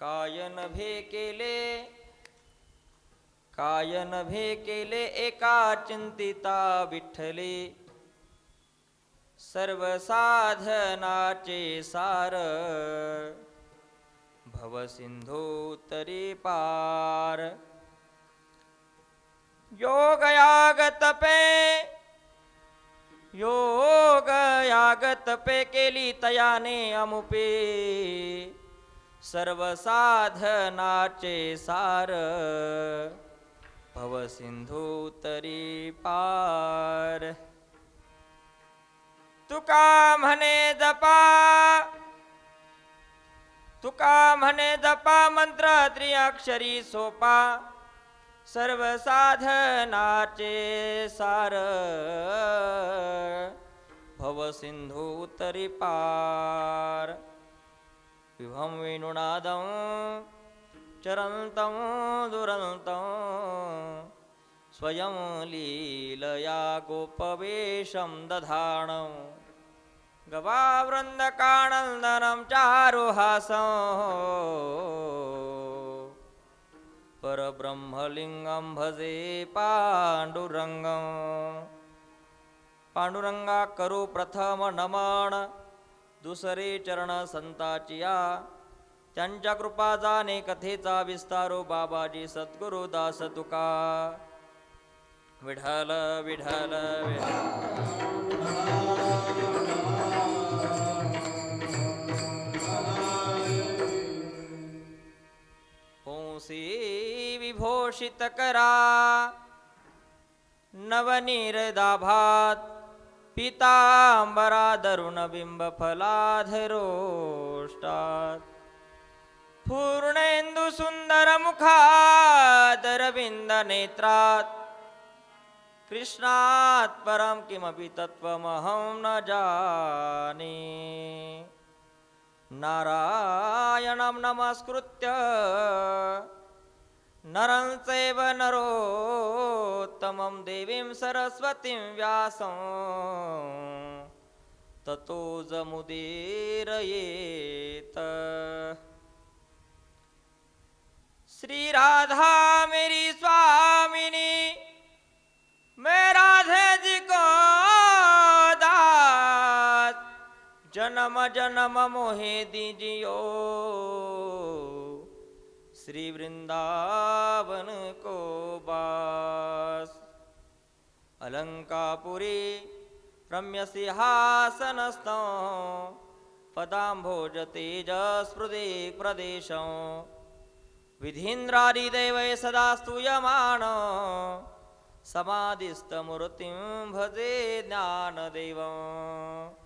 काय नभे केले काय नभे केले एका चिंतिता विठ्ठले. सर्व साधनाचे सार भवसिंधू तरी पार. योगयागतपे योगयागतपे केली तयाने अमुपे. सर्व साधनाचे सार. भवसिंधू तरी पार. तुका म्हणे जपा. तुका म्हणे जपा मंत्र त्रिअक्षरी सोपा. सर्व साधनाचे सार. भव सिंधू तरी पार. विभं वेणुनादं चरन्तं दुरन्तं। स्वयं लीलया गोपवेशं दधाण। गवावृन्दकानन्दनं चारुहासं। परब्रह्मलिङ्गं भजे पाण्डुरङ्गं। पाण्डुरङ्गा करू प्रथम दुसरे चरण संताचिया. त्यांच्या कृपा जाणे कथेचा विस्तारो बाबाजी सद्गुरु दास तुका विढल विढल विढल विभूषित करा. नवनिरदाभात पितांबरा दरुणबिंब फलाधरोष्टात् फलाधरोष्टात सुंदर मुखादरविंद कृष्णात् परं किमपि तत्त्वमहं न जाने। नारायणं नमस्कृत्य नरं चैव उत्तमं देवीं सरस्वतीं व्यासं। ततो जमुदीरयेत। श्रीराधा मेरी स्वामिनी मैं राधे जी को दास। जन्म जन्म मोहे दीजियो। श्री वृंदावन को बास। अलङ्कापुरी रम्यसिंहासनस्थौ पदाम्भोजतेजस्पृदे पदाम्भोजतेजस्मृतिप्रदेशं विधीन्द्रादिदेवैः सदा स्तूयमान समाधिस्तमूर्तिं भजे ज्ञानदेवम्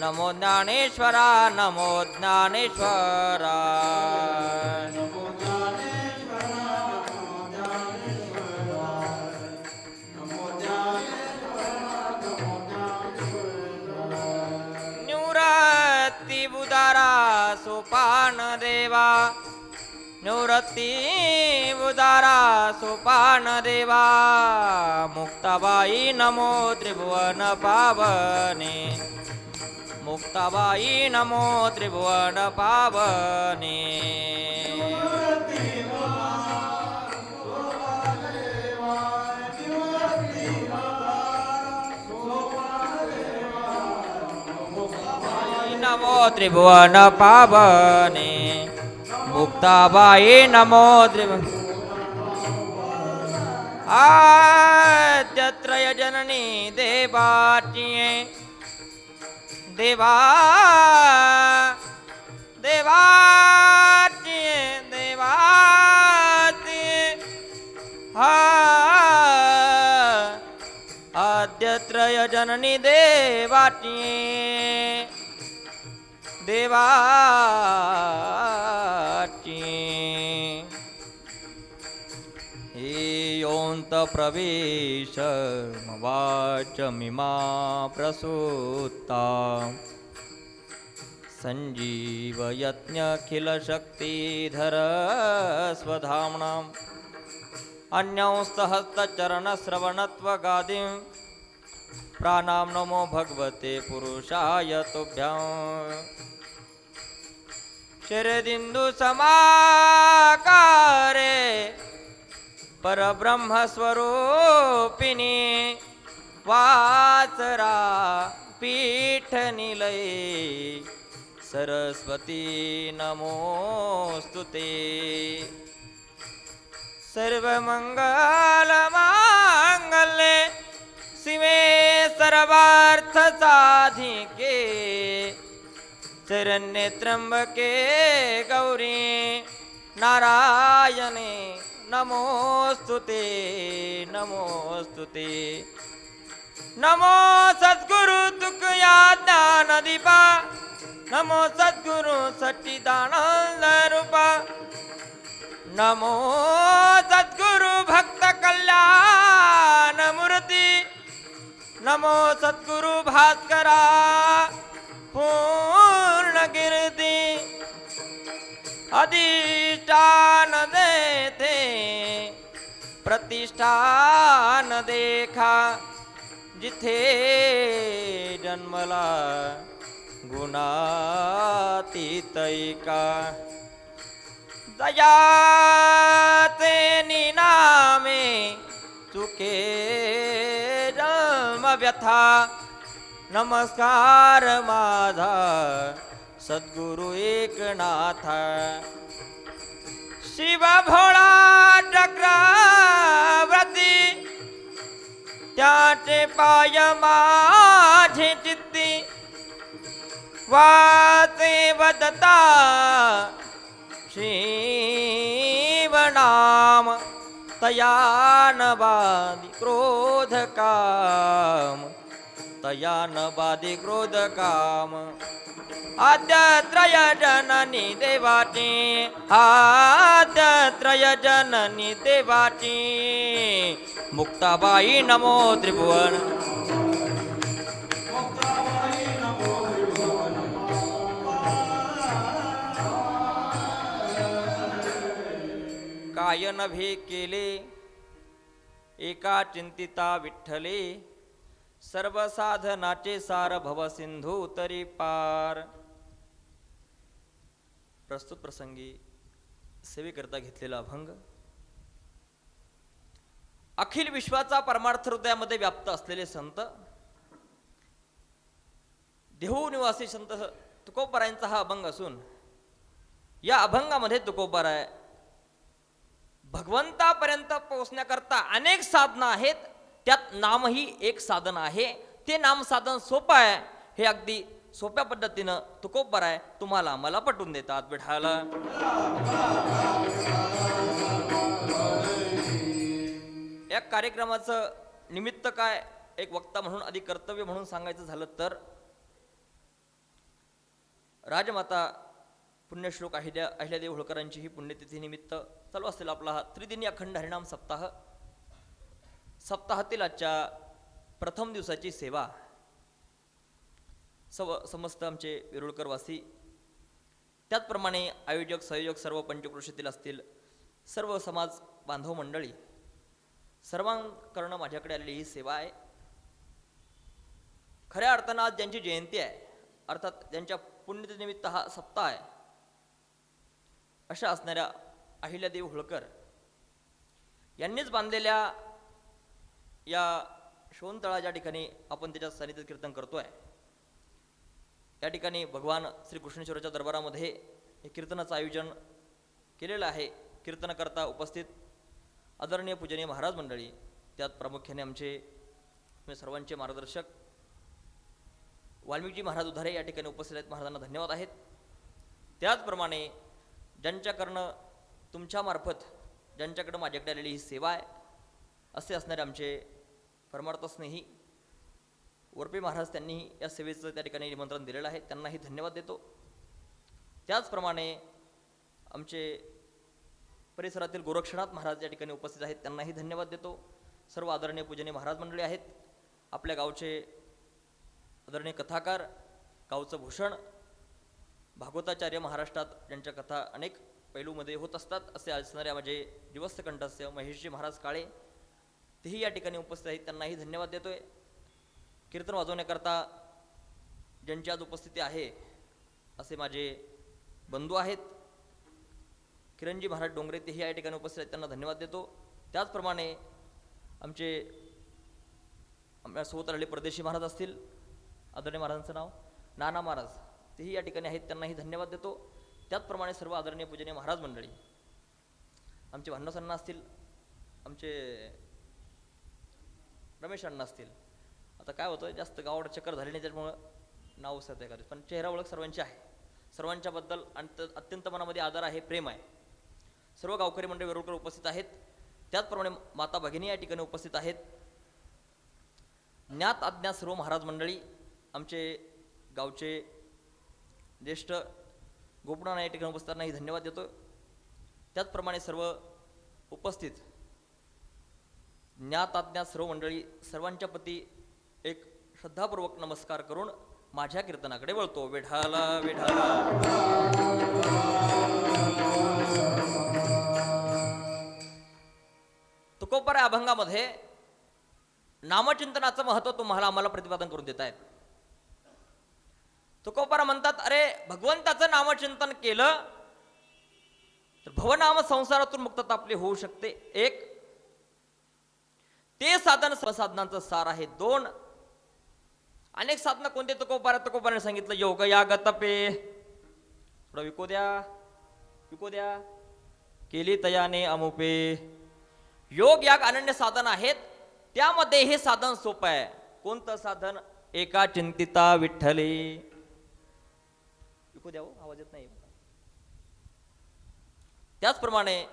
नमो ज्ञानेश्वरा नमो ज्ञानेश्वरा। निवृत्ती बुधारा सोपान देवा। निवृत्ती उदारा सोपान देवा। मुक्ताबाई नमो त्रिभुवन पावने। मुक्ताबाई नमो त्रिभुवन पावने। नमो त्रिभुवन पावने। मुक्ताबाई नमो त्रिभुवन। आद्यत्रय जननी देवाचिये देवा देवाचिये देवाचिये हा आद्यत्रय जननी देवाचिये देवा योऽन्त प्रवेश प्रसूता सञ्जीवयज्ञखिलशक्तिधर स्वधाम्नाम् अन्यंस्तहस्तचरणश्रवणत्वगादिं प्राणां नमो भगवते पुरुषाय तुभ्यां शरदिन्दुसमाकारे परब्रह्मस्वरूपिणी वाचरा पीठनिलये सरस्वती नमोऽस्तु ते। सर्वमङ्गलमाङ्गल्ये शिवे सर्वार्थसाधिके। शरण्ये त्र्यम्बके गौरी नारायणे नमोस्तुते ते नमोऽस्तु ते नमो सद्गुरु तुकया ज्ञानदीपा नमो सद्गुरु सच्चिदानंद रूपा। नमो सद्गुरु भक्त कल्याण मूर्ती। नमो सद्गुरु भास्करा। पूर्ण अधिष्ठान देते प्रतिष्ठान देखा जिथे जन्मला गुणातीतैका। दयाते निनामे चुके जन्म व्यथा नमस्कार माझा। सद्गुरु एकनाथ। शिव भोळा चक्रवर्ती त्याचे पाय माझे चित्ती वाचे वदता शिवनाम तया नबादि क्रोध काम आद्यत्रय जननी देवाची आद्यत्रय जननी देवाची. मुक्ताबाई नमो त्रिभुवन. काय नभे केले एका चिंतिता विठ्ठले. सर्व साधनाचे सार भव सिंधू तरी पार. प्रस्तुत प्रसंगी सेवेकरता घेतलेला अभंग. अखिल विश्वाचा परमार्थ हृदयामध्ये व्याप्त असलेले संत. देहू निवासी संत तुकोबरायांचा हा अभंग असून या अभंगामध्ये तुकोबराय भगवंतापर्यंत पोहोचण्याकरता अनेक साधनं आहेत. त्यात नामही एक साधन आहे. ते नाम साधन सोपं आहे. हे अगदी सोप्या पद्धतीनं तुकोबर आहे तुम्हाला मला पटवून देतात विठाला या कार्यक्रमाचं निमित्त काय एक वक्ता म्हणून आधी कर्तव्य म्हणून सांगायचं झालं तर राजमाता पुण्यश्लोक अहिल्या अहिल्यादेव होळकरांची ही पुण्यतिथी निमित्त चालू असेल आपला हा त्रिदिनी अखंड हरिणाम सप्ताह. सप्ताहातील आजच्या प्रथम दिवसाची सेवा. सव समस्त आमचे वेरुळकरवासी. त्याचप्रमाणे आयोजक संयोजक सर्व पंचक्रोशीतील असतील सर्व समाज बांधव मंडळी सर्वांकरणं माझ्याकडे आलेली ही सेवा आहे. खऱ्या अर्थानं आज ज्यांची जयंती आहे अर्थात ज्यांच्या पुण्यतिनिमित्त हा सप्ताह आहे अशा असणाऱ्या अहिल्यादेव होळकर यांनीच बांधलेल्या या शोनतळा ज्या ठिकाणी आपण त्याच्या सानिध्यात कीर्तन करतोय. या ठिकाणी भगवान श्री कृष्णेश्वराच्या दरबारामध्ये हे कीर्तनाचं आयोजन केलेलं आहे. कीर्तनकर्ता उपस्थित आदरणीय पूजनीय महाराज मंडळी त्यात प्रामुख्याने आमचे म्हणजे सर्वांचे मार्गदर्शक वाल्मिकजी महाराज उधारे या ठिकाणी उपस्थित आहेत. महाराजांना धन्यवाद आहेत. त्याचप्रमाणे ज्यांच्याकडनं तुमच्यामार्फत ज्यांच्याकडं माझ्याकडे आलेली ही सेवा आहे असे असणारे आमचे परमार्थस्नेही वरपे महाराज त्यांनी या सेवेचं त्या ठिकाणी निमंत्रण दिलेलं आहे. त्यांनाही धन्यवाद देतो. त्याचप्रमाणे आमचे परिसरातील गोरक्षनाथ महाराज या ठिकाणी उपस्थित आहेत. त्यांनाही धन्यवाद देतो. सर्व आदरणीय पूजनीय महाराज मंडळी आहेत. आपल्या गावचे आदरणीय कथाकार गावचं भूषण भागवताचार्य महाराष्ट्रात ज्यांच्या कथा अनेक पैलूमध्ये होत असतात असे असणाऱ्या माझे दिवस्त कंठस्य महेशजी महाराज काळे तेही या ठिकाणी उपस्थित आहेत. त्यांनाही धन्यवाद देतोय. कीर्तन वाजवण्याकरता ज्यांची आज उपस्थिती आहे असे माझे बंधू आहेत. किरणजी महाराज डोंगरे तेही या ठिकाणी उपस्थित आहेत त्यांना धन्यवाद देतो. त्याचप्रमाणे आमचे आमच्यासोबत आलेले परदेशी महाराज असतील आदरणीय महाराजांचं नाव नाना महाराज तेही या ठिकाणी आहेत त्यांनाही धन्यवाद देतो. त्याचप्रमाणे सर्व आदरणीय पूजनीय महाराज मंडळी आमचे भांडवसांना असतील आमचे रमेश अण्णा असतील आता काय होतं जास्त गावावर चक्कर झाली नाही त्याच्यामुळं नाव सध्या करायचं. पण चेहरा ओळख सर्वांची आहे. सर्वांच्याबद्दल अंत अत्यंत मनामध्ये आदर आहे प्रेम आहे. सर्व गावकरी मंडळी वेरुळकर उपस्थित आहेत. त्याचप्रमाणे माता भगिनी या ठिकाणी उपस्थित आहेत. ज्ञात अज्ञात सर्व महाराज मंडळी आमचे गावचे ज्येष्ठ गोपनाना या ठिकाणी उपस्थितांनाही धन्यवाद देतो. त्याचप्रमाणे सर्व उपस्थित ज्ञात अज्ञात सर्व मंडळी सर्वांच्या प्रती श्रद्धापूर्वक नमस्कार करून माझ्या कीर्तनाकडे वळतो. वेढाला वेढाला. तुकोपर अभंगामध्ये नामचिंतनाचं महत्त्व तुम्हाला आम्हाला प्रतिपादन करून देत आहेत तुकोपारा म्हणतात अरे भगवंताचं नामचिंतन केलं तर भवनाम संसारातून मुक्तता आपली होऊ शकते. एक ते साधन साधनांचं सार आहे. दोन अनेक साधनं कोणते तुकोपारा तुकोपाराने सांगितलं योग याग तपे थोडं विको द्या विको द्या. केली तयाने अमुपे. योग याग अनन्य साधन आहेत. त्यामध्ये हे साधन सोपं आहे. कोणतं साधन? एका चिंतिता विठ्ठले. विकू द्या हो, आवाज येत नाही. त्याचप्रमाणे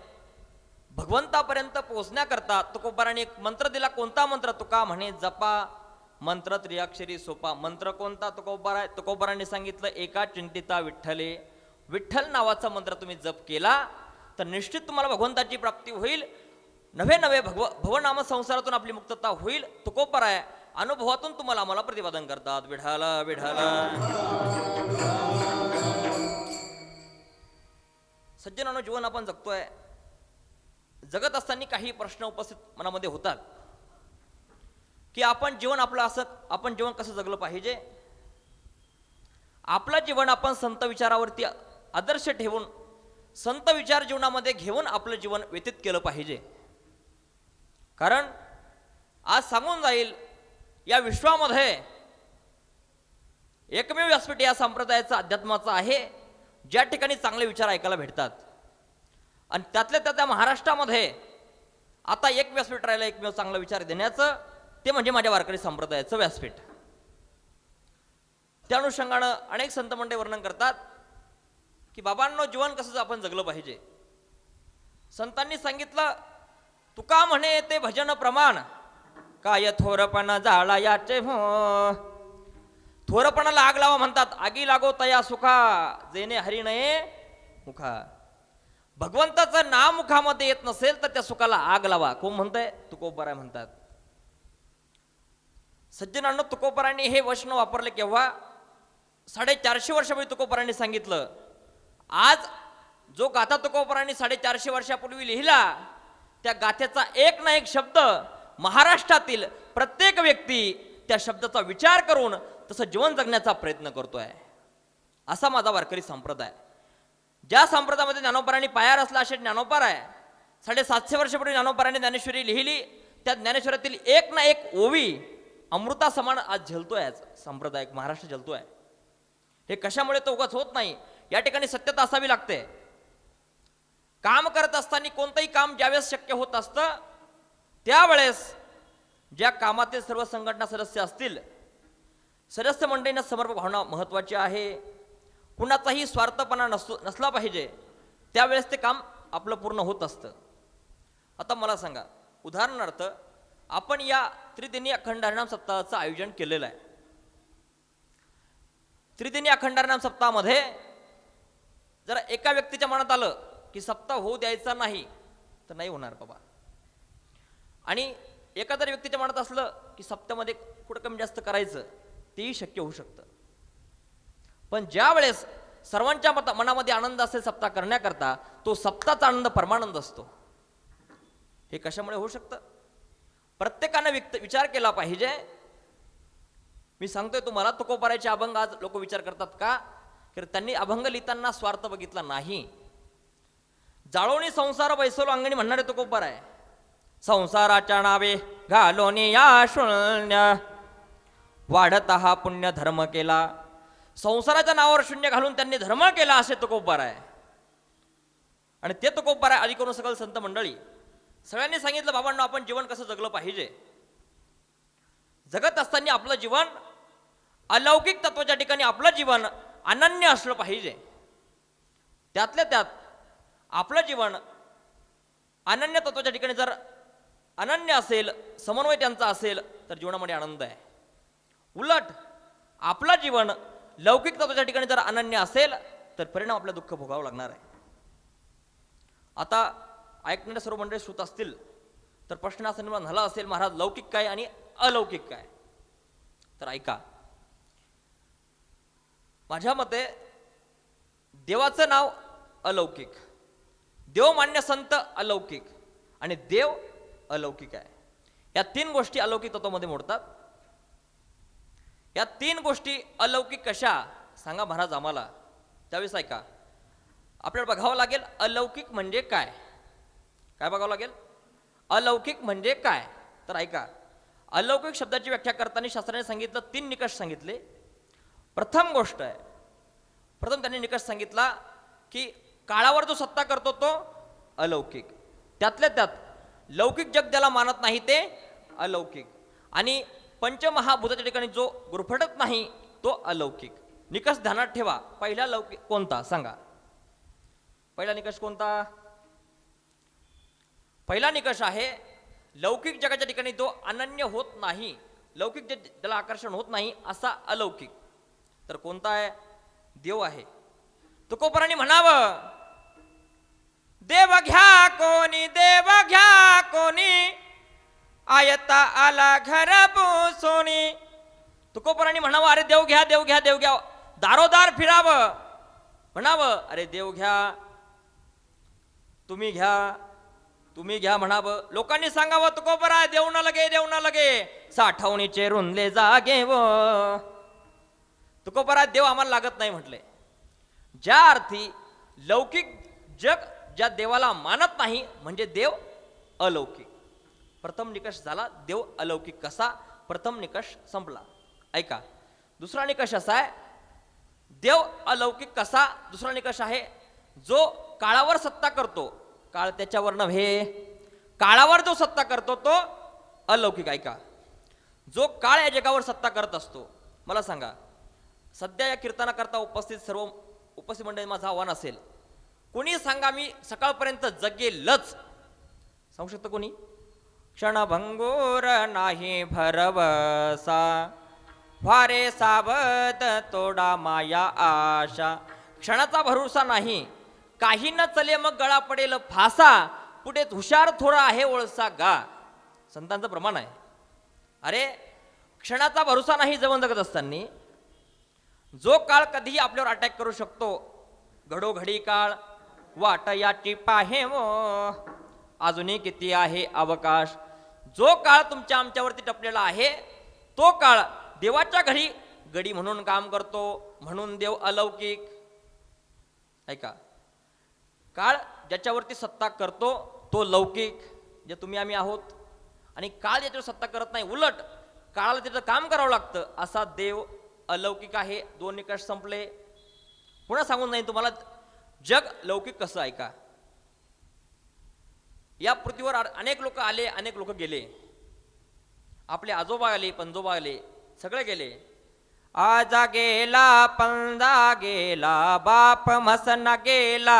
भगवंतापर्यंत पोहोचण्याकरता तुकोबाराने एक मंत्र दिला कोणता मंत्र? तुका म्हणे जपा. मंत्र त्रियाक्षरी सोपा. मंत्र कोणता? तुकोबारा तुकोबाराने सांगितलं एका चिंतिता विठ्ठले. विठ्ठल नावाचा मंत्र तुम्ही जप केला तर निश्चित तुम्हाला भगवंताची प्राप्ती होईल. नवे नवे भगव भवनाम संसारातून आपली मुक्तता होईल. तुकोपर आहे. अनुभवातून तुम्हाला आम्हाला प्रतिपादन करतात. विढाला विढाला सज्जनानं जीवन आपण जगतोय. जगत असताना काही प्रश्न उपस्थित मनामध्ये होतात. की आपण जीवन आपलं असं आपण जीवन कसं जगलं पाहिजे? आपलं जीवन आपण संत विचारावरती आदर्श ठेवून संत विचार जीवनामध्ये घेऊन आपलं जीवन व्यतीत केलं पाहिजे. कारण आज सांगून जाईल या विश्वामध्ये एकमेव व्यासपीठ या संप्रदायाचा अध्यात्माचा आहे ज्या ठिकाणी चांगले विचार ऐकायला भेटतात. आणि त्यातल्या त्या महाराष्ट्रामध्ये आता एक व्यासपीठ राहिलं एकमेव चांगला विचार देण्याचं ते म्हणजे माझ्या वारकरी संप्रदायाचं व्यासपीठ. त्या अनुषंगानं अनेक संत मंडळी वर्णन करतात की बाबांनो जीवन कसं आपण जगलं पाहिजे? संतांनी सांगितलं तुका म्हणे ते भजन प्रमाण काय थोरपणा जाळा याचे हो थोरपणाला आग लावा म्हणतात आगी लागो तया सुखा जेने हरी नये मुखा. भगवंताचं नाम मुखामध्ये येत नसेल तर त्या सुखाला आग लावा. कोण म्हणतंय? तुकोबराय म्हणतात. सज्जनांना तुकोबरांनी हे वचन वापरले केव्हा? साडेचारशे वर्षापूर्वी तुकोपरांनी सांगितलं. आज जो गाथा तुकोपरांनी साडेचारशे वर्षापूर्वी लिहिला त्या गाथेचा एक ना एक शब्द महाराष्ट्रातील प्रत्येक व्यक्ती त्या शब्दाचा विचार करून तसं जीवन जगण्याचा प्रयत्न करतोय. असा माझा वारकरी संप्रदाय. ज्या संप्रदायामध्ये ज्ञानोपारांनी पायार असला असे ज्ञानोपार आहे. साडेसातशे वर्षापूर्वी ज्ञानोपारांनी ज्ञानेश्वरी लिहिली. त्या ज्ञानेश्वरातील एक ना एक ओवी अमृता समान आज झलतोय आज संप्रदाय महाराष्ट्र झलतोय. हे कशामुळे तो उगाच होत नाही? या ठिकाणी सत्यता असावी लागते. काम करत असताना कोणतंही काम ज्यावेळेस शक्य होत असतं त्यावेळेस ज्या कामातील सर्व संघटना सदस्य असतील सदस्य मंडळींना समर्पक भावना महत्त्वाची आहे. कुणाचाही स्वार्थपणा नसतो नसला पाहिजे त्यावेळेस ते काम आपलं पूर्ण होत असतं. आता मला सांगा उदाहरणार्थ आपण या त्रिदिनी अखंड हरिनाम सप्ताहाचं आयोजन केलेलं आहे. त्रिदिनी अखंड हरिनाम सप्ताहामध्ये जर एका व्यक्तीच्या मनात आलं की सप्ताह होऊ द्यायचा नाही तर नाही होणार बाबा. आणि एखाद्या व्यक्तीच्या मनात असलं की सप्ताहामध्ये कुठं कमी जास्त करायचं तेही शक्य होऊ शकतं. पण ज्या वेळेस सर्वांच्या मता मनामध्ये आनंद असेल सप्ताह करण्याकरता तो सप्ताचा आनंद परमानंद असतो. हे कशामुळे होऊ शकतं? प्रत्येकानं विक्त विचार केला पाहिजे. मी सांगतोय तुम्हाला तुकोबारायचे अभंग आज लोक विचार करतात का? तर त्यांनी अभंग लिहिताना स्वार्थ बघितला नाही. जाळवणी संसार बैसलो अंगणी म्हणणारे तुकोबार आहे. संसाराच्या नावे घालोनी या शून्य. वाढत हा पुण्य धर्म केला. संसाराच्या नावावर शून्य घालून त्यांनी धर्म केला असे तुकोबार आहे. आणि ते तुकोबार आहे आधी करून सगळं संत मंडळी सगळ्यांनी सांगितलं बाबांना आपण जीवन कसं जगलं पाहिजे? जगत असताना आपलं जीवन अलौकिक तत्वाच्या ठिकाणी आपलं जीवन अनन्य असलं पाहिजे. त्यातल्या त्यात आपलं जीवन अनन्य तत्वाच्या ठिकाणी जर अनन्य असेल समन्वय त्यांचा असेल तर जीवनामध्ये आनंद आहे. उलट आपलं जीवन लौकिक तत्वाच्या ठिकाणी जर अनन्य असेल तर परिणाम आपलं दुःख भोगावं लागणार आहे. आता ऐकणारे सर्व मंडळी सुत असतील तर प्रश्न असा निर्माण झाला असेल महाराज लौकिक काय आणि अलौकिक काय? तर ऐका. माझ्या मते देवाचं नाव अलौकिक देव मान्य संत अलौकिक आणि देव अलौकिक आहे. या तीन गोष्टी अलौकिक तत्वामध्ये मोडतात. या तीन गोष्टी अलौकिक कशा? सांगा महाराज आम्हाला. त्यावेळेस ऐका. आपल्याला बघावं लागेल अलौकिक म्हणजे काय? काय बघावं लागेल? अलौकिक म्हणजे काय? तर ऐका. अलौकिक शब्दाची व्याख्या करताना शास्त्राने सांगितलं तीन निकष सांगितले. प्रथम गोष्ट आहे प्रथम त्यांनी निकष सांगितला की काळावर जो सत्ता करतो तो अलौकिक. त्यातल्या त्यात लौकिक जग ज्याला मानत नाही ते अलौकिक. आणि पंचमहाभूताच्या ठिकाणी जो गुरफटत नाही तो अलौकिक. निकष ध्यानात ठेवा. पहिला लौकिक कोणता? सांगा. पहिला निकष कोणता? पहिला निकष आहे लौकिक जगाच्या ठिकाणी जो अनन्य होत नाही. लौकिक जे ज्याला आकर्षण होत नाही असा अलौकिक. तर कोणता आहे? देव आहे. तुकोपराने म्हणावं देव घ्या कोणी देव घ्या कोणी आयता आला घर सोनी तुकोपराने म्हणावं अरे देव घ्या देव घ्या देव घ्या. दारोदार फिरावं. म्हणावं अरे देव घ्या तुम्ही घ्या तुम्ही घ्या म्हणावं. लोकांनी सांगावं तुकोपरा देऊ न लगे देऊ न लगे साठवणीचे रुंदले जागे व. तुकोपरा देव आम्हाला लागत नाही म्हटले. ज्या अर्थी लौकिक जग ज्या देवाला मानत नाही म्हणजे देव अलौकिक. प्रथम निकष झाला देव अलौकिक कसा? प्रथम निकष संपला. ऐका दुसरा निकष असा आहे देव अलौकिक कसा? दुसरा निकष आहे जो काळावर सत्ता करतो काळ त्याच्यावर नव्हे काळावर जो सत्ता करतो तो अलौकिक ऐका. जो काळ या जगावर सत्ता करत असतो मला सांगा सध्या या कीर्तनाकरता उपस्थित सर्व उपस्थित मंडळी माझं आव्हान असेल कोणी सांगा मी सकाळपर्यंत जगेलच? सांगू शकतं कोणी? क्षणभंगोर नाही भरवसा वारे सावध तोडा माया आशा. क्षणाचा भरोसा नाही काही न चले मग गळा पडेल फासा. पुढे हुशार थोडा आहे ओळसा गा. संतांचं प्रमाण आहे. अरे क्षणाचा भरोसा नाही जवळ जगत असताना. जो काळ कधीही आपल्यावर अटॅक करू शकतो घडोघडी काळ वाट याची पाहे मो अजूनही किती आहे अवकाश? जो काळ तुमच्या आमच्यावरती टपलेला आहे तो काळ देवाच्या घरी गडी म्हणून काम करतो म्हणून देव अलौकिक. ऐका काळ ज्याच्यावरती सत्ता करतो तो लौकिक जे तुम्ही आम्ही आहोत. आणि काळ ज्याच्यावर सत्ता करत नाही उलट काळाला त्याचं काम करावं लागतं असा देव अलौकिक आहे. दोन निकष संपले. पुन्हा सांगून नाही तुम्हाला जग लौकिक कसं ऐका या पृथ्वीवर अनेक लोक आले अनेक लोक गेले. आपले आजोबा आले पंजोबा आले सगळे गेले. आजा गेला पंजा गेला बाप मसना गेला.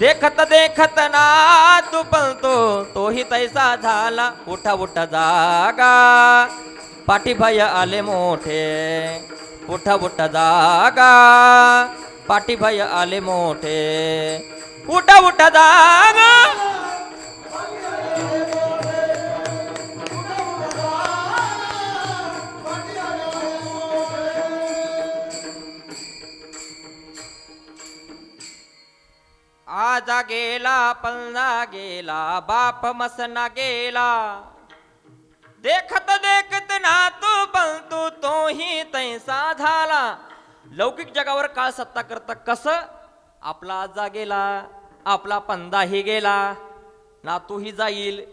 देखत देखत नातू पलतो तोही तैसा झाला उठा उठा जागा. पाठीभाय आले मोठे उठा उठा जागा. पाठीभाय आले मोठे उठा उठा जागा. आजा गेला पलना गेला बाप मसना गेला. देखत देखत नातू पलतू तोही तैसा झाला लौकिक जगावर काळ सत्ता करता कसं? आपला आजा गेला आपला पंदाही गेला. नातूही जाईल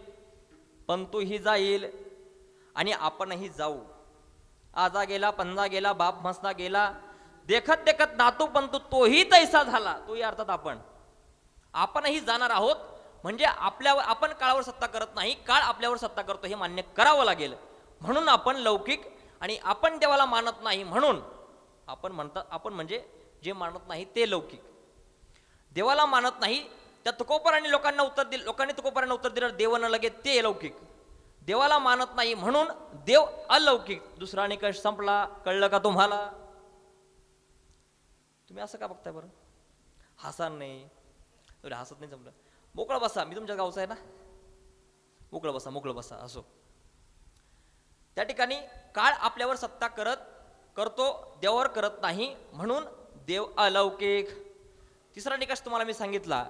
पंतूही जाईल आणि आपणही जाऊ. आजा गेला पंजा गेला बाप मसना गेला. देखत देखत नातू पंतू तोही तैसा झाला. तोही अर्थात आपण. आपणही जाणार आहोत. म्हणजे आपल्यावर आपण काळावर सत्ता करत नाही काळ आपल्यावर सत्ता करतो हे मान्य करावं लागेल. म्हणून आपण लौकिक आणि आपण देवाला मानत नाही म्हणून आपण म्हणतात आपण म्हणजे जे मानत नाही ते लौकिक. देवाला मानत नाही त्या तुकोपराने लोकांना उत्तर दिलं लोकांनी तुकोपराने उत्तर दिलं देव न लगे ते लौकिक. देवाला मानत नाही म्हणून देव अलौकिक. दुसरा निकष संपला कळलं का तुम्हाला? तुम्ही असं का बघताय बरं? हसा नाही एवढं हसत नाही जमलं. मोकळं बसा मी तुमच्या गावचा आहे ना? मोकळं बसा मोकळं बसा असो त्या ठिकाणी काळ आपल्यावर सत्ता करत करतो देवावर करत नाही म्हणून देव अलौकिक. तिसरा निकष तुम्हाला मी सांगितला.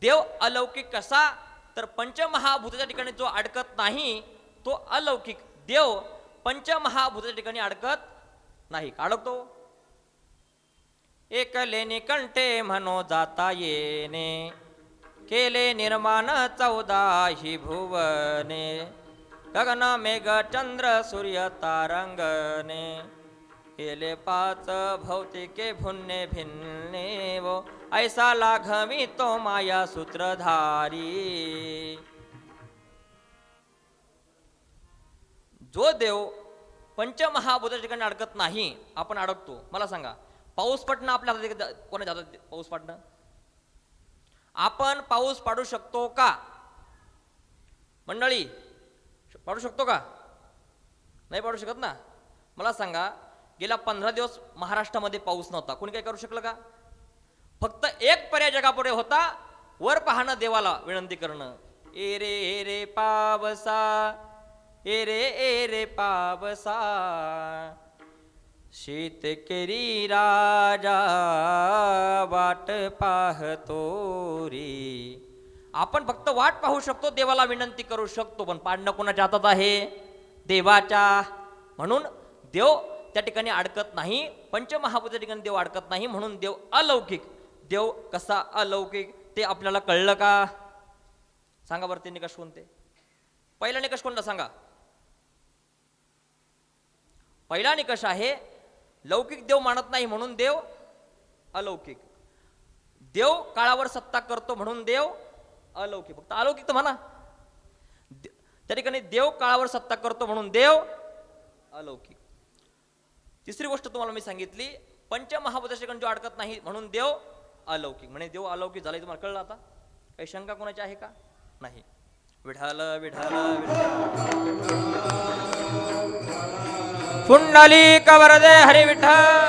देव अलौकिक कसा? तर पंचमहाभूताच्या ठिकाणी जो अडकत नाही तो अलौकिक. देव पंचमहाभूताच्या ठिकाणी अडकत नाही. का अडकतो? एकले निकंठे म्हणो जाता येणे. केले निर्माण चौदा हि भुवने. गगन मेघ चंद्र सूर्य तारंगने केले पाच भौतिके भुन्ने भिन्ने वो. ऐसा लाघवी तो माया सूत्रधारी. जो देव पंचमहाबुद्ध ठिकाणी अडकत नाही आपण अडकतो. मला सांगा पाऊस पडणं आपल्या हातात कोणाच्या हातात पाऊस पाडणं? आपण पाऊस पाडू शकतो का? मंडळी श- पाडू शकतो का? नाही पाडू शकत ना? मला सांगा गेल्या पंधरा दिवस महाराष्ट्रामध्ये पाऊस नव्हता. कोणी काय करू शकलं का? फक्त एक पर्याय जगापुढे होता वर पाहणं देवाला विनंती करणं. ए रे ए रे पावसा ए रे ए रे पावसा. शेतकरी राजा वाट पाहतो रे. आपण फक्त वाट पाहू शकतो देवाला विनंती करू शकतो पण पाडणं कोणाच्या हातात आहे? देवाच्या. म्हणून देव त्या ठिकाणी अडकत नाही पंचमहाभूताच्या ठिकाणी देव अडकत नाही म्हणून देव अलौकिक. देव कसा अलौकिक ते आपल्याला कळलं का? सांगा बरं ते निकष कोणते? पहिला निकष कोणता सांगा? पहिला निकष आहे लौकिक देव मानत नाही म्हणून देव अलौकिक. देव काळावर सत्ता करतो म्हणून देव अलौकिक. फक्त अलौकिक तर म्हणा. त्या ठिकाणी देव काळावर सत्ता करतो म्हणून देव अलौकिक. तिसरी गोष्ट तुम्हाला मी सांगितली पंचमहाभूताच्या जो अडकत नाही म्हणून देव अलौकिक. म्हणजे देव अलौकिक झालाय तुम्हाला कळलं आता? काही शंका कोणाची आहे का? नाही. विढाल विढाल पुंडली कवरदे हरी विठ्ठल